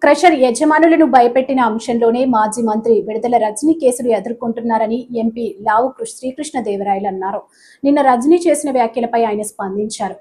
Crusher యజమానులను భయపెట్టిన అంశంలోనే మాజీ మంత్రి విడుదల రజనీ కేసులు ఎదుర్కొంటున్నారని ఎంపీ లావు కృ- శ్రీకృష్ణదేవరాయలు అన్నారు. నిన్న రజనీ చేసిన వ్యాఖ్యలపై ఆయన స్పందించారు.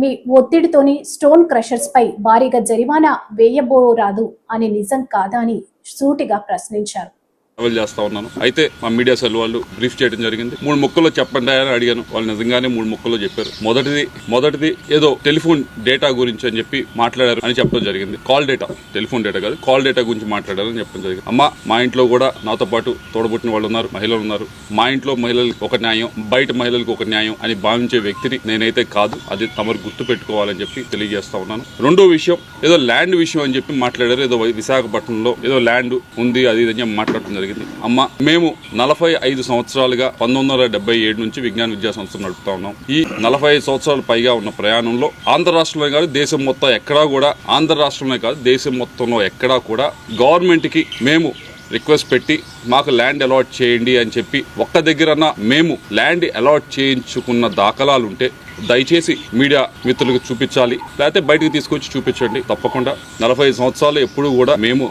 మీ ఒత్తిడితోని స్టోన్ క్రషర్స్ పై భారీగా జరిమానా వేయబోరాదు అనే నిజం కాదా అని సూటిగా ప్రశ్నించారు. ట్రావెల్ చేస్తా ఉన్నాను. అయితే మా మీడియా సెల్ వాళ్ళు బ్రీఫ్ చేయడం జరిగింది. మూడు ముక్కల్లో చెప్పండి అని అడిగాను. వాళ్ళు నిజంగానే మూడు ముక్కల్లో చెప్పారు. మొదటిది మొదటిది ఏదో టెలిఫోన్ డేటా గురించి అని చెప్పి మాట్లాడారు అని చెప్పడం జరిగింది. కాల్ డేటా టెలిఫోన్ డేటా కాదు కాల్ డేటా గురించి మాట్లాడారు అని చెప్పడం జరిగింది. అమ్మ మా ఇంట్లో కూడా నాతో పాటు తోడబుట్టిన వాళ్ళు ఉన్నారు మహిళలు ఉన్నారు. మా ఇంట్లో మహిళలకు ఒక న్యాయం బయట మహిళలకు ఒక న్యాయం అని భావించే వ్యక్తిని నేనైతే కాదు అది తమరు గుర్తు పెట్టుకోవాలని చెప్పి తెలియజేస్తా ఉన్నాను. రెండో విషయం ఏదో ల్యాండ్ విషయం అని చెప్పి మాట్లాడారు. ఏదో విశాఖపట్నంలో ఏదో ల్యాండ్ ఉంది అది ఇది అని మాట్లాడుతుంది జరిగింది. అమ్మ మేము నలభై ఐదు సంవత్సరాలుగా పంతొమ్మిది వందల డెబ్బై ఏడు నుంచి విజ్ఞాన విద్యా సంస్థ నడుపుతా ఉన్నాం. ఈ నలభై ఐదు సంవత్సరాల పైగా ఉన్న ప్రయాణంలో ఆంధ్ర రాష్ట్రంలో కాదు దేశం మొత్తం ఎక్కడా కూడా ఆంధ్ర రాష్ట్రంలో కాదు దేశం మొత్తంలో ఎక్కడా కూడా గవర్నమెంట్కి మేము రిక్వెస్ట్ పెట్టి మాకు ల్యాండ్ అలాట్ చేయండి అని చెప్పి ఒక్క దగ్గరన్నా మేము ల్యాండ్ అలాట్ చేయించుకున్న దాఖలాలు ఉంటే దయచేసి మీడియా మిత్రులకు చూపించాలి. లేకపోతే బయటకు తీసుకొచ్చి చూపించండి. తప్పకుండా నలభై సంవత్సరాలు ఎప్పుడు కూడా మేము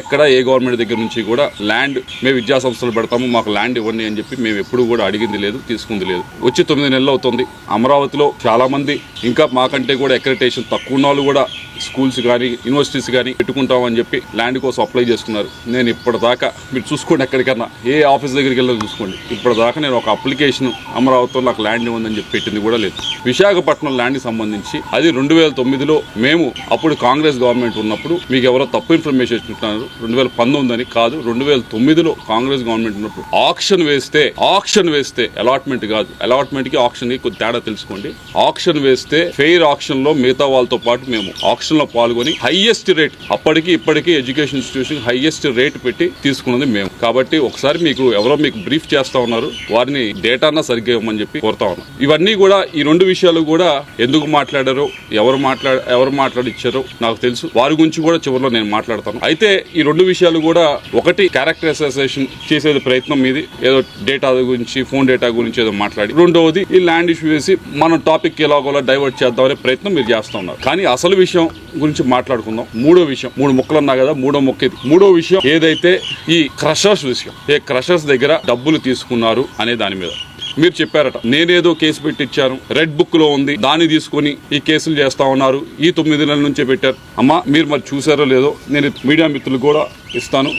ఎక్కడ ఏ గవర్నమెంట్ దగ్గర నుంచి కూడా ల్యాండ్ మేము విద్యా సంస్థలు పెడతాము మాకు ల్యాండ్ ఇవ్వండి అని చెప్పి మేము ఎప్పుడు కూడా అడిగింది లేదు తీసుకుంది లేదు. వచ్చి తొమ్మిది నెలలు అవుతుంది. అమరావతిలో చాలా మంది ఇంకా మాకంటే కూడా ఎక్రిటేషన్ తక్కువ ఉన్న వాళ్ళు కూడా స్కూల్స్ కానీ యూనివర్సిటీస్ కానీ పెట్టుకుంటామని చెప్పి ల్యాండ్ కోసం అప్లై చేసుకున్నారు. నేను ఇప్పటిదాకా మీరు చూసుకోండి ఎక్కడికన్నా ఏ ఆఫీస్ దగ్గరికి వెళ్ళి చూసుకోండి. ఇప్పటిదాకా నేను ఒక అప్లికేషన్ అమరావతిలో నాకు ల్యాండ్ ఉందని చెప్పి పెట్టింది కూడా లేదు. విశాఖపట్నం ల్యాండ్కి సంబంధించి అది రెండు వేల తొమ్మిదిలో మేము అప్పుడు కాంగ్రెస్ గవర్నమెంట్ ఉన్నప్పుడు మీకు ఎవరో తప్పు ఇన్ఫర్మేషన్ ఇచ్చుంటున్నారు రెండు వేల పంతొమ్మిది అని కాదు రెండు వేల తొమ్మిదిలో కాంగ్రెస్ గవర్నమెంట్ ఉన్నప్పుడు. ఆక్షన్ వేస్తే ఆక్షన్ వేస్తే అలాట్మెంట్ కాదు. అలాట్మెంట్కి ఆక్షన్కి కొద్ది తేడా తెలుసుకోండి. ఆక్షన్ వేస్తే ఫెయిర్ ఆక్షన్లో మిగతా వాళ్ళతో పాటు మేము ఆక్షన్ లో పాల్గొని హైయెస్ట్ రేట్ అప్పటికి ఇప్పటికీ ఎడ్యుకేషన్ ఇన్స్టిట్యూషన్ హైయెస్ట్ రేట్ పెట్టి తీసుకున్నది మేము. కాబట్టి ఒకసారి మీకు ఎవరో మీకు బ్రీఫ్ చేస్తా ఉన్నారు వారిని డేటానా సరిగ్గా ఇవ్వమని చెప్పి కోరుతా ఉన్నాం. ఇవన్నీ కూడా ఈ రెండు విషయాలు కూడా ఎందుకు మాట్లాడారో ఎవరు మాట్లాడ ఎవరు మాట్లాడిచ్చారో నాకు తెలుసు. వారి గురించి కూడా చివరిలో నేను మాట్లాడతాను. అయితే ఈ రెండు విషయాలు కూడా ఒకటి క్యారెక్టర్ అసోసియేషన్ చేసేది ప్రయత్నం మీది ఏదో డేటా గురించి ఫోన్ డేటా గురించి ఏదో మాట్లాడి. రెండవది ఈ ల్యాండ్ ఇష్యూ వేసి మనం టాపిక్ ఎలాగోలా డైవర్ట్ చేద్దామనే ప్రయత్నం మీరు చేస్తున్నారు కానీ అసలు విషయం గురించి మాట్లాడుకుందాం. మూడో విషయం మూడు మొక్కలు అన్నా కదా మూడో మొక్క ఇది. మూడో విషయం ఏదైతే ఈ క్రషర్స్ విషయం ఏ క్రషర్స్ దగ్గర డబ్బులు తీసుకున్నారు అనే దాని మీద. మీరు చెప్పారట నేనేదో కేసు పెట్టించాను రెడ్ బుక్లో ఉంది దాన్ని తీసుకొని ఈ కేసులు చేస్తా ఉన్నారు ఈ తొమ్మిది నెలల నుంచే పెట్టారు. అమ్మా మీరు మరి చూసారో లేదో నేను మీడియా మిత్రులు కూడా ఇస్తాను.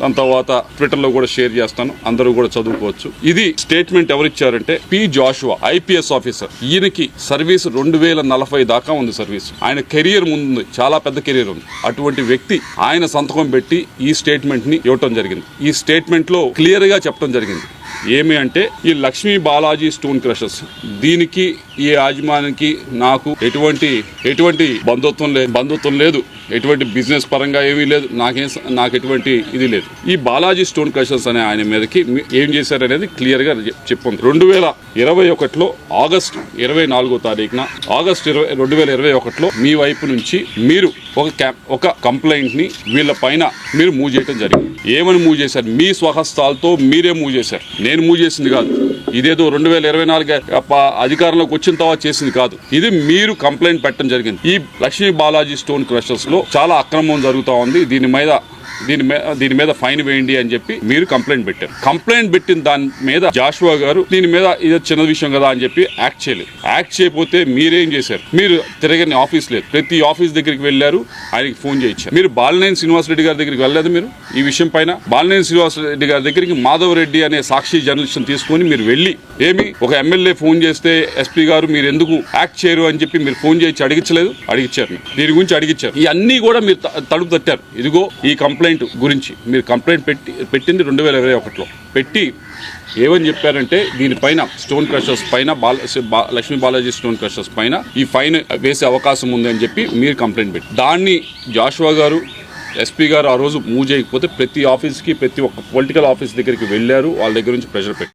దాని తర్వాత ట్విట్టర్లో కూడా షేర్ చేస్తాను. అందరూ కూడా చదువుకోవచ్చు. ఇది స్టేట్మెంట్ ఎవరిచ్చారంటే పి జాషువా ఐపీఎస్ ఆఫీసర్. ఈయనకి సర్వీస్ రెండు వేల నలభై దాకా ఉంది సర్వీస్. ఆయన కెరియర్ ముందు చాలా పెద్ద కెరియర్ ఉంది. అటువంటి వ్యక్తి ఆయన సంతకం పెట్టి ఈ స్టేట్మెంట్ని ఇవ్వటం జరిగింది. ఈ స్టేట్మెంట్లో క్లియర్గా చెప్పడం జరిగింది. ఏమి అంటే ఈ లక్ష్మీ బాలాజీ స్టోన్ క్రషర్స్. దీనికి ఈ యాజమానికి నాకు ఎటువంటి ఎటువంటి బంధుత్వం లేదు బంధుత్వం లేదు. ఎటువంటి బిజినెస్ పరంగా ఏమీ లేదు. నాకేం నాకు ఎటువంటి ఇది లేదు. ఈ బాలాజీ స్టోన్ క్రషర్స్ అనే ఆయన మీదకి మీ- ఏం చేశారనేది క్లియర్గా చెప్పుంది. రెండు వేల ఇరవై ఒకటిలో ఆగస్ట్ ఇరవై నాలుగో తారీఖున ఆగస్ట్ ఇరవై రెండు వేల ఇరవై ఒకటిలో మీ వైపు నుంచి మీరు ఒక క్యా- ఒక కంప్లైంట్ని వీళ్ళ పైన మీరు మూవ్ చేయడం జరిగింది. ఏమని మూవ్ చేశారు? మీ స్వహస్తాలతో మీరే మూవ్ చేశారు. నేను మూవ్ చేసింది కాదు. ఇదేదో రెండు వేల ఇరవై నాలుగు అధికారంలోకి వచ్చిన తర్వాత చేసింది కాదు. ఇది మీరు కంప్లైంట్ పెట్టడం జరిగింది. ఈ లక్ష్మీ బాలాజీ స్టోన్ క్రషర్స్లో చాలా అక్రమం జరుగుతా ఉంది. దీని మీద దీని మీద దీని మీద ఫైన్ వేయండి అని చెప్పి మీరు కంప్లైంట్ పెట్టారు. కంప్లైంట్ పెట్టిన దాని మీద జాషువా గారు దీని మీద ఇది చిన్న విషయం కదా అని చెప్పి యాక్ట్ చేయలేదు. యాక్ట్ చేయకపోతే మీరేం చేశారు? మీరు తిరగని ఆఫీస్ లేదు. ప్రతి ఆఫీస్ దగ్గరికి వెళ్ళారు ఆయనకి ఫోన్ చేయించారు. మీరు బాలినేని శ్రీనివాస్ రెడ్డి గారి దగ్గరికి వెళ్ళలేదు మీరు? ఈ విషయం పైన బాలినేని శ్రీనివాస్ రెడ్డి గారి దగ్గరికి మాధవ్ రెడ్డి అనే సాక్షి జర్నలిస్ట్ తీసుకొని మీరు వెళ్ళి ఏమి ఒక ఎమ్మెల్యే ఫోన్ చేస్తే ఎస్పీ గారు మీరు ఎందుకు యాక్ట్ చేయరు అని చెప్పి మీరు ఫోన్ చేయించి అడిగించలేదు? అడిగించారు. దీని గురించి అడిగించారు. ఇవన్నీ కూడా మీరు తడుపు తలుపు తట్టారు. ఇదిగో ఈ కంప్లైంట్ గురించి. మీరు కంప్లైంట్ పెట్టి పెట్టింది రెండు వేల ఇరవై ఒకటిలో. పెట్టి ఏమని చెప్పారంటే దీనిపైన స్టోన్ క్రషర్స్ పైన బాల లక్ష్మీ బాలాజీ స్టోన్ క్రషర్స్ పైన ఈ ఫైన్ వేసే అవకాశం ఉంది అని చెప్పి మీరు కంప్లైంట్ పెట్టి. దాన్ని జాషువా గారు ఎస్పీ గారు ఆ రోజు మూవ్ చేయకపోతే ప్రతి ఆఫీస్కి ప్రతి ఒక్క పొలిటికల్ ఆఫీస్ దగ్గరికి వెళ్ళారు వాళ్ళ దగ్గర నుంచి ప్రెషర్ పెట్టి.